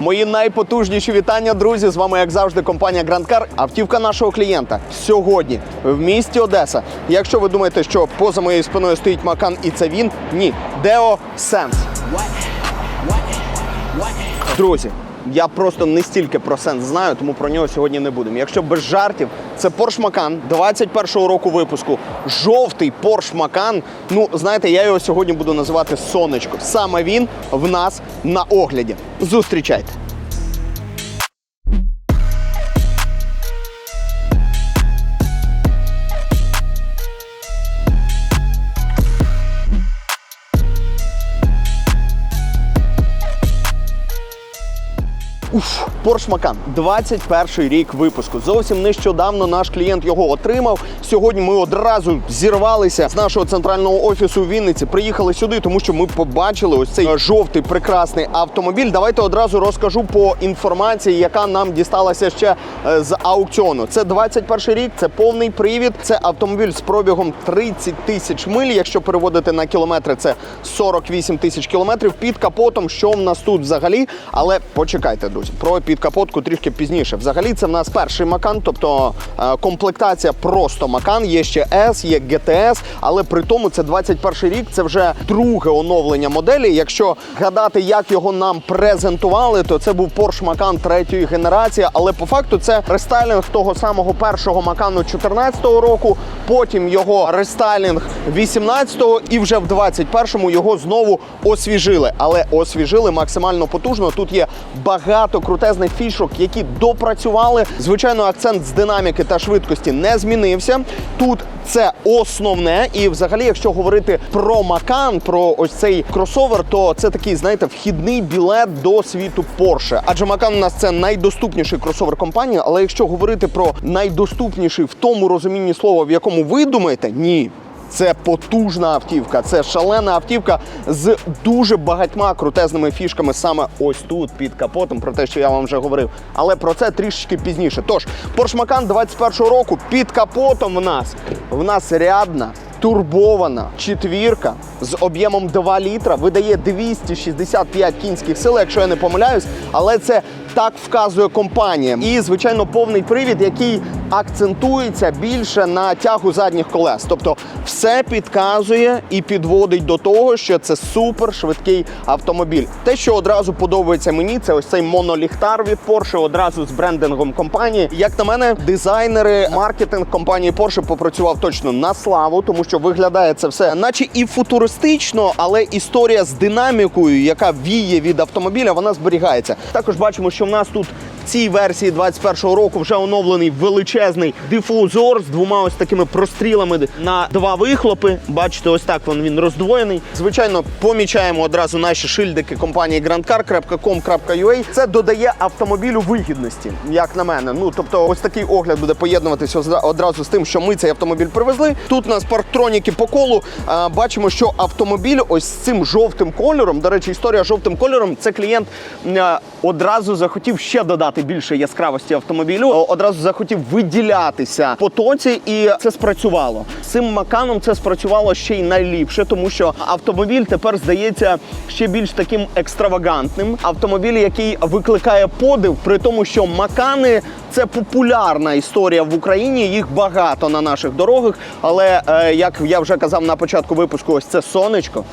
Мої найпотужніші вітання, друзі. З вами, як завжди, компанія Grand Car. Автівка нашого клієнта сьогодні в місті Одеса. Якщо ви думаєте, що поза моєю спиною стоїть Макан і це він, ні. Део Сенс. Друзі, я просто не стільки про сенс знаю, тому про нього сьогодні не будемо. Якщо без жартів, це Porsche Macan 21-го року випуску. Жовтий Porsche Macan. Ну, знаєте, я його сьогодні буду називати сонечко. Саме він в нас на огляді. Зустрічайте. Уф, Porsche Macan, 21 рік випуску. Зовсім нещодавно наш клієнт його отримав. Сьогодні ми одразу зірвалися з нашого центрального офісу в Вінниці. Приїхали сюди, тому що ми побачили ось цей жовтий прекрасний автомобіль. Давайте одразу розкажу по інформації, яка нам дісталася ще е, з аукціону. Це 21 рік, це повний привід. Це автомобіль з пробігом 30 тисяч миль. Якщо переводити на кілометри, це 48 тисяч кілометрів. Під капотом, що в нас тут взагалі. Але почекайте, друзі, про підкапотку трішки пізніше. Взагалі, це в нас перший Макан, тобто е, комплектація просто Макан. Є ще S, є GTS, але при тому це 21 рік. Це вже друге оновлення моделі. Якщо гадати, як його нам презентували, то це був Porsche Macan третьої генерації. Але по факту це рестайлінг того самого першого Макану 14-го року. Потім його рестайлінг 18-го і вже в 21-му його знову освіжили. Але освіжили максимально потужно. Тут є багато крутезних фішок, які допрацювали. Звичайно, акцент з динаміки та швидкості не змінився. Тут це основне. І взагалі, якщо говорити про Макан, про ось цей кросовер, то це такий, знаєте, вхідний білет до світу Porsche. Адже Макан у нас це найдоступніший кросовер компанії. Але якщо говорити про найдоступніший в тому розумінні слова, в якому ви думаєте, ні. Це потужна автівка, це шалена автівка з дуже багатьма крутезними фішками саме ось тут під капотом, про те, що я вам вже говорив. Але про це трішечки пізніше. Тож, Porsche Macan 21 року під капотом в нас в нас рядна. Турбована четвірка з об'ємом 2 літра видає 265 кінських сил, якщо я не помиляюсь, але це так вказує компанія. І, звичайно, повний привід, який акцентується більше на тягу задніх колес. Тобто все підказує і підводить до того, що це супер швидкий автомобіль. Те, що одразу подобається мені, це ось цей моноліхтар від Porsche, одразу з брендингом компанії. Як на мене, дизайнери, маркетинг компанії Porsche попрацював точно на славу, тому що виглядає це все, наче і футуристично, але історія з динамікою, яка віє від автомобіля, вона зберігається. Також бачимо, що нас тут цій версії 21-го року вже оновлений величезний дифузор з двома ось такими прострілами на два вихлопи. Бачите, ось так він, він роздвоєний. Звичайно, помічаємо одразу наші шильдики компанії grandcar.com.ua. Це додає автомобілю вигідності, як на мене. Ну тобто, ось такий огляд буде поєднуватися одразу з тим, що ми цей автомобіль привезли. Тут у нас по колу. А, бачимо, що автомобіль ось з цим жовтим кольором. До речі, історія жовтим кольором. Це клієнт а, одразу захотів ще додати більше яскравості автомобілю. Одразу захотів виділятися потоці, і це спрацювало. Цим маканом це спрацювало ще й найліпше, тому що автомобіль тепер здається ще більш таким екстравагантним. Автомобіль, який викликає подив, при тому, що макани це популярна історія в Україні. Їх багато на наших дорогах. Але е, як я вже казав на початку випуску, ось це сонечко.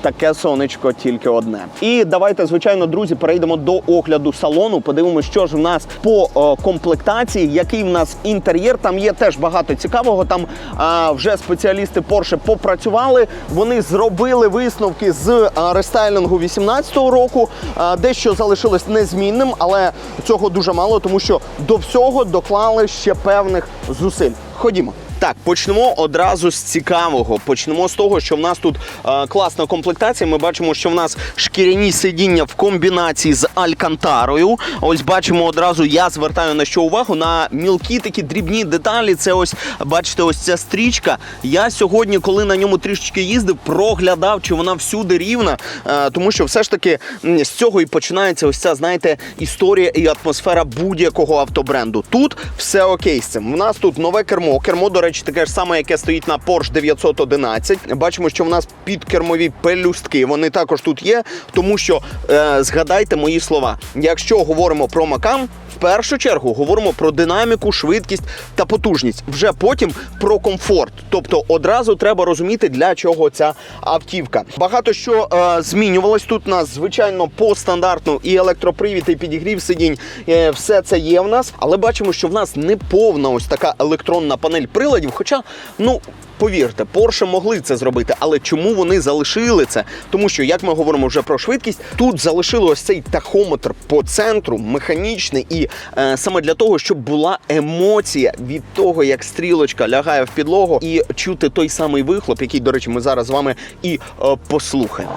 Таке сонечко тільки одне. І давайте, звичайно, друзі, перейдемо до огляду салону. Подивимося, що ж в нас по е, комплектації, який в нас інтер'єр. Там є теж багато цікавого. Там е, вже спеціалісти Porsche попрацювали. Вони зробили висновки з е, рестайлінгу 18-го року. Е, дещо залишилось незмінним, але цього дуже мало, тому що до всього доклали ще певних зусиль. Ходімо. Так, почнемо одразу з цікавого. Почнемо з того, що в нас тут е, класна комплектація. Ми бачимо, що в нас шкіряні сидіння в комбінації з алькантарою. Ось бачимо одразу, я звертаю на що увагу на мілкі такі дрібні деталі. Це ось, бачите, ось ця стрічка. Я сьогодні, коли на ньому трішечки їздив, проглядав, чи вона всюди рівна. Е, тому що все ж таки з цього і починається ось ця, знаєте, історія і атмосфера будь-якого автобренду. Тут все окей з цим. У нас тут нове кермо. Кермо, до речі, таке ж саме, яке стоїть на Porsche 911. Бачимо, що в нас підкермові пелюстки. Вони також тут є, тому що е, згадайте мої слова. Якщо говоримо про Макам, в першу чергу говоримо про динаміку, швидкість та потужність. Вже потім про комфорт. Тобто одразу треба розуміти, для чого ця автівка. Багато що е, змінювалось тут. У нас звичайно по стандартну і електропривід, і підігрів сидінь. Е, все це є в нас, але бачимо, що в нас не повна ось така електронна панель приладів. Хоча, ну. Повірте, Porsche могли це зробити, але чому вони залишили це? Тому що, як ми говоримо вже про швидкість, тут залишили ось цей тахометр по центру, механічний, і е, саме для того, щоб була емоція від того, як стрілочка лягає в підлогу, і чути той самий вихлоп, який, до речі, ми зараз з вами і е, послухаємо.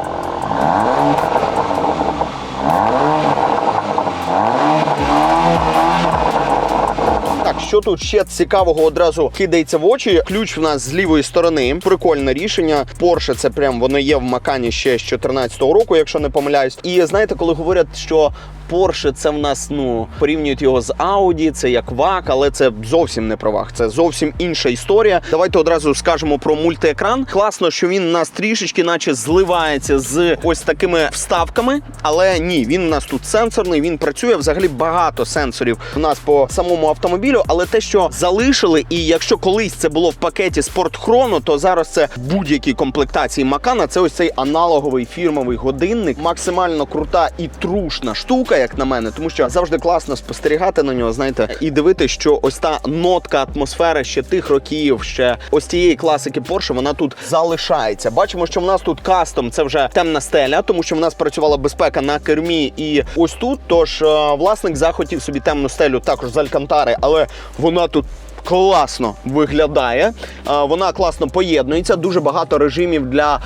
Що тут ще цікавого одразу кидається в очі? Ключ в нас з лівої сторони. Прикольне рішення. Porsche це прям воно є в Макані ще з 2014 року, якщо не помиляюсь. І знаєте, коли говорять, що Porsche це в нас ну порівнюють його з Audi, це як ВАК, але це зовсім не про ВАК, це зовсім інша історія. Давайте одразу скажемо про мультиекран. Класно, що він у нас трішечки, наче зливається з ось такими вставками, але ні, він у нас тут сенсорний. Він працює взагалі багато сенсорів у нас по самому автомобілю. Але те, що залишили, і якщо колись це було в пакеті Chrono, то зараз це будь-якій комплектації Макана. Це ось цей аналоговий фірмовий годинник, максимально крута і трушна штука, як на мене, тому що завжди класно спостерігати на нього, знаєте, і дивитися, що ось та нотка атмосфери ще тих років, ще ось тієї класики Porsche, вона тут залишається. Бачимо, що в нас тут кастом це вже темна стеля, тому що в нас працювала безпека на кермі і ось тут. Тож е, власник захотів собі темну стелю також з Алькантари, але вона тут. Класно виглядає, вона класно поєднується. Дуже багато режимів для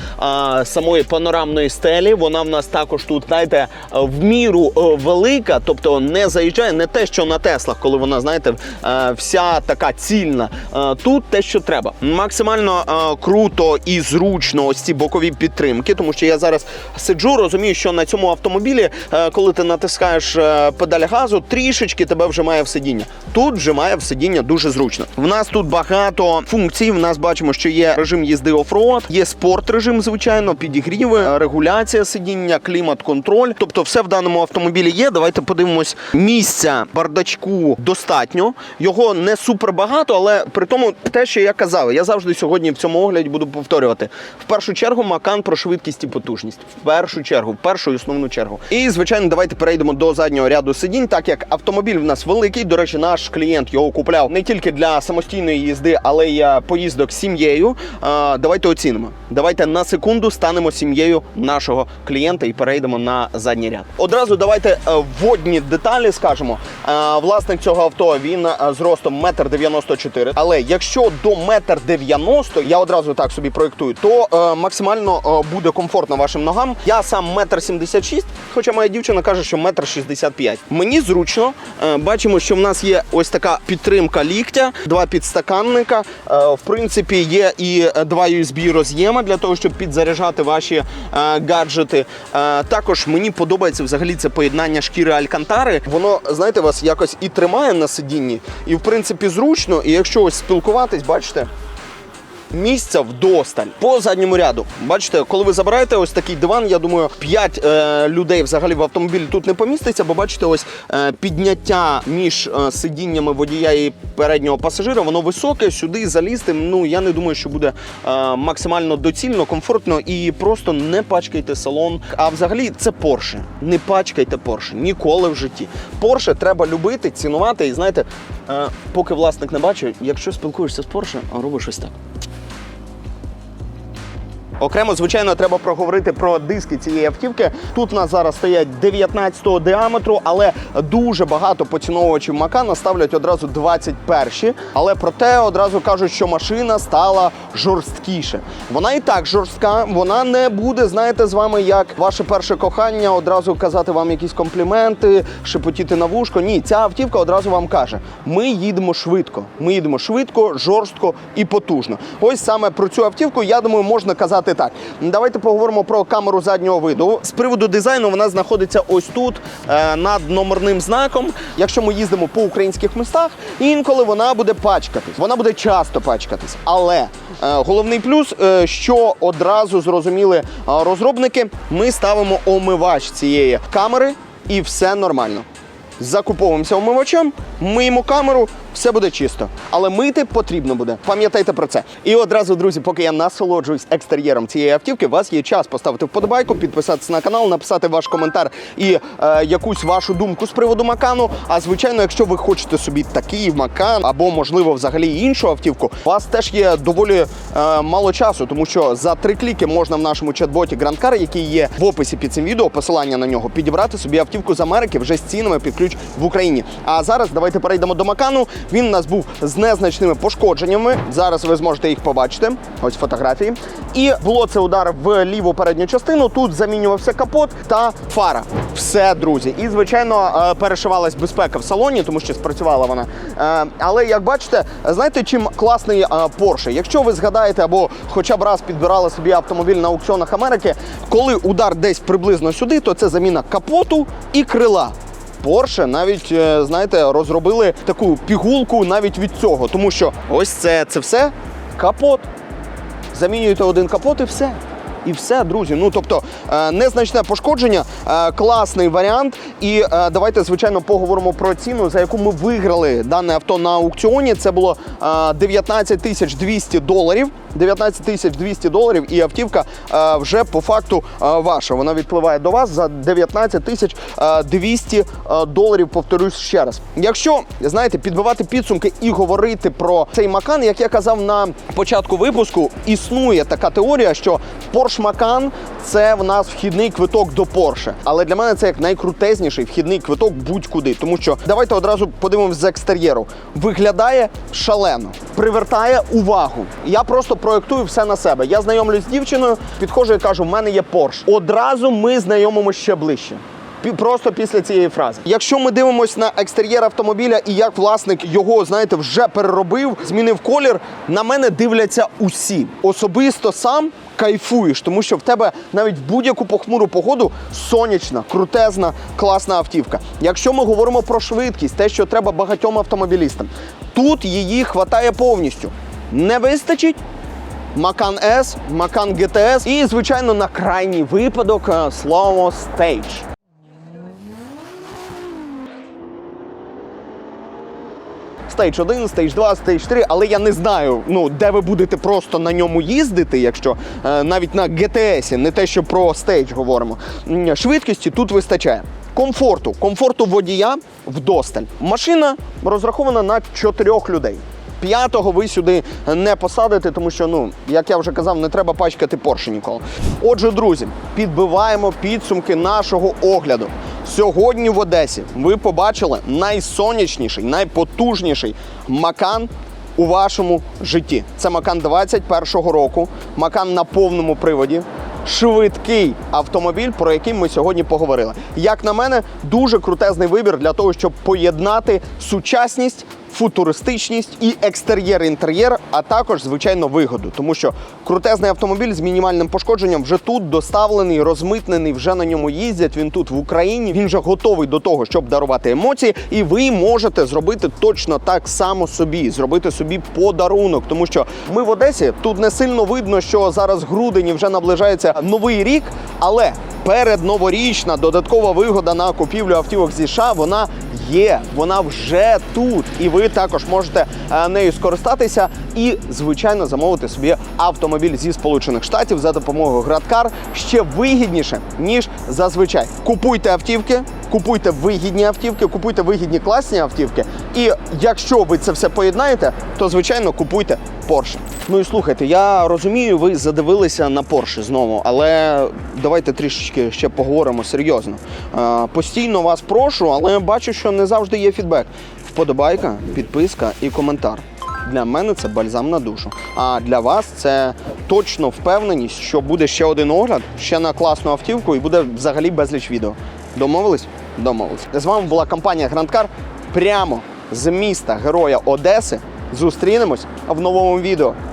самої панорамної стелі. Вона в нас також тут, знаєте, в міру е, велика, тобто не заїжджає не те, що на Теслах, коли вона, знаєте, е, вся така цільна. Е, Тут те, що треба. Максимально круто і зручно ось ці бокові підтримки, тому що я зараз сиджу, розумію, що на цьому автомобілі, коли ти натискаєш педаль газу, трішечки тебе вжимає в сидіння. Тут вжимає в сидіння дуже зручно. В нас тут багато функцій. В нас бачимо, що є режим їзди офроад, є спорт режим, звичайно, підігріви, е, регуляція сидіння, клімат-контроль. Тобто, все в даному автомобілі є. Давайте подивимось. Місця бардачку достатньо. Його не супер багато, але при тому те, що я казав, я завжди сьогодні в цьому огляді буду повторювати. В першу чергу Макан про швидкість і потужність. В першу чергу, в першу і основну чергу. І звичайно, давайте перейдемо до заднього ряду сидінь, так як автомобіль в нас великий. До речі, наш клієнт його купляв не тільки для самостійної їзди, але й е, поїздок з сім'єю. Давайте оцінимо. Давайте на секунду станемо сім'єю нашого клієнта і перейдемо на задній ряд. Одразу давайте е, вводні деталі скажемо. Е, Власник цього авто він е, з ростом 1,94 м. Але якщо до 1,90 м, я одразу так собі проєктую, то е, максимально е, буде комфортно вашим ногам. Я сам 1,76 м, хоча моя дівчина каже, що 1,65 м. Мені зручно. Е, Бачимо, що в нас є ось така підтримка ліктя, два підстаканника. Е, В принципі, є і два USB роз'єма для того, щоб підзаряджати ваші е, гаджети. Е, Також мені подобається взагалі це поєднання шкіри Алькантари. Воно, знаєте, вас якось і тримає на сидінні, і в принципі зручно. І якщо ось спілкуватись, бачите. Місця вдосталь по задньому ряду. Бачите, коли ви забираєте ось такий диван, я думаю, 5 е, людей взагалі в автомобілі тут не поміститься, бо бачите, ось е, підняття між е, сидіннями водія і переднього пасажира, воно високе. Сюди залізти. Ну я не думаю, що буде е, максимально доцільно, комфортно і просто не пачкайте салон. А взагалі це Porsche. Не пачкайте Porsche ніколи в житті. Porsche треба любити, цінувати. І знаєте, е, поки власник не бачить, якщо спілкуєшся з Porsche, робиш ось так. Окремо, звичайно, треба проговорити про диски цієї автівки. Тут у нас зараз стоять 19-го діаметру, але дуже багато поціновувачів Макана ставлять одразу 21-ші. Але проте одразу кажуть, що машина стала жорсткіше. Вона і так жорстка, вона не буде, знаєте, з вами як ваше перше кохання, одразу казати вам якісь компліменти, шепотіти на вушко. Ні, ця автівка одразу вам каже: ми їдемо швидко. Ми їдемо швидко, жорстко і потужно. Ось саме про цю автівку, я думаю, можна казати давайте так. Давайте поговоримо про камеру заднього виду. З приводу дизайну вона знаходиться ось тут е, над номерним знаком. Якщо ми їздимо по українських містах, інколи вона буде пачкатись. Вона буде часто пачкатись. Але е, головний плюс, е, що одразу зрозуміли розробники, ми ставимо омивач цієї камери, і все нормально. Закуповуємося омивачем, миємо камеру, все буде чисто. Але мити потрібно буде. Пам'ятайте про це. І одразу, друзі, поки я насолоджуюсь екстер'єром цієї автівки, у вас є час поставити вподобайку, підписатися на канал, написати ваш коментар і е, якусь вашу думку з приводу Макану. А звичайно, якщо ви хочете собі такий Макан або, можливо, взагалі іншу автівку, у вас теж є доволі е, мало часу, тому що за три кліки можна в нашому чат-боті Car, який є в описі під цим відео, посилання на нього, підібрати собі автівку з Америки вже з цінами під ключ в Україні. А зараз давайте перейдемо до Макану. Він у нас був з незначними пошкодженнями. Зараз ви зможете їх побачити. Ось фотографії. І було це удар в ліву передню частину. Тут замінювався капот та фара. Все, друзі. І звичайно е, перешивалась безпека в салоні, тому що спрацювала вона. Е, Але як бачите, знаєте, чим класний е, Porsche? Якщо ви згадаєте або хоча б раз підбирали собі автомобіль на аукціонах Америки, коли удар десь приблизно сюди, то це заміна капоту і крила. Porsche навіть е, знаєте розробили таку пігулку навіть від цього, тому що ось це, це все капот. Замінюєте один капот і все. І все, друзі. Ну тобто е, незначне пошкодження, е, класний варіант. І давайте, звичайно, поговоримо про ціну, за яку ми виграли дане авто на аукціоні. Це було е, 19 тисяч 200 доларів. 19 тисяч 200 доларів, і автівка е, вже по факту е, ваша. Вона відпливає до вас за 19 тисяч е, 200 е, доларів. Повторюсь ще раз. Якщо знаєте, підбивати підсумки і говорити про цей Макан, як я казав на початку випуску, існує така теорія, що Porsche Macan – це в нас вхідний квиток до Porsche. Але для мене це як найкрутезніший вхідний квиток будь-куди. Тому що давайте одразу подивимось з екстер'єру. Виглядає шалено, привертає увагу. Я просто проєктую все на себе. Я знайомлюсь з дівчиною, підходжу і кажу: в мене є Porsche. Одразу ми знайомимося ще ближче. Просто після цієї фрази. Якщо ми дивимося на екстер'єр автомобіля і як власник його, знаєте, вже переробив, змінив колір, на мене дивляться усі. Особисто сам кайфуєш, тому що в тебе навіть в будь-яку похмуру погоду сонячна, крутезна, класна автівка. Якщо ми говоримо про швидкість, те, що треба багатьом автомобілістам, тут її хватає повністю. Не вистачить. Macan S, Macan GTS і, звичайно, на крайній випадок е, Slow Stage. Стейдж 1, стейдж 2, стейдж 3, але я не знаю, ну де ви будете просто на ньому їздити, якщо е, навіть на GTS, не те, що про стейдж говоримо. Швидкості тут вистачає. Комфорту, комфорту водія вдосталь. Машина розрахована на чотирьох людей. П'ятого ви сюди не посадите, тому що, ну, як я вже казав, не треба пачкати Порше ніколи. Отже, друзі, підбиваємо підсумки нашого огляду. Сьогодні в Одесі ви побачили найсонячніший, найпотужніший макан у вашому житті. Це макан 21-го року, макан на повному приводі. Швидкий автомобіль, про який ми сьогодні поговорили. Як на мене, дуже крутезний вибір для того, щоб поєднати сучасність, футуристичність і екстер'єр, інтер'єр, а також, звичайно, вигоду. Тому що крутезний автомобіль з мінімальним пошкодженням вже тут доставлений, розмитнений, вже на ньому їздять. Він тут в Україні. Він вже готовий до того, щоб дарувати емоції. І ви можете зробити точно так само собі, зробити собі подарунок. Тому що ми в Одесі тут не сильно видно, що зараз грудень і вже наближається новий рік, але передноворічна додаткова вигода на купівлю автівок зі США, вона є, вона вже тут, і ви також можете е, нею скористатися і, звичайно, замовити собі автомобіль зі Сполучених Штатів за допомогою Градкар ще вигідніше ніж зазвичай. Купуйте автівки. Купуйте вигідні автівки, купуйте вигідні класні автівки. І якщо ви це все поєднаєте, то звичайно купуйте Porsche. Ну і слухайте, я розумію, ви задивилися на Porsche знову, але давайте трішечки ще поговоримо серйозно. Е, Постійно вас прошу, але я бачу, що не завжди є фідбек. Вподобайка, підписка і коментар. Для мене це бальзам на душу. А для вас це точно впевненість, що буде ще один огляд, ще на класну автівку і буде взагалі безліч відео. Домовились? Домовились. З вами була компанія Грандкар прямо з міста Героя Одеси. Зустрінемось в новому відео.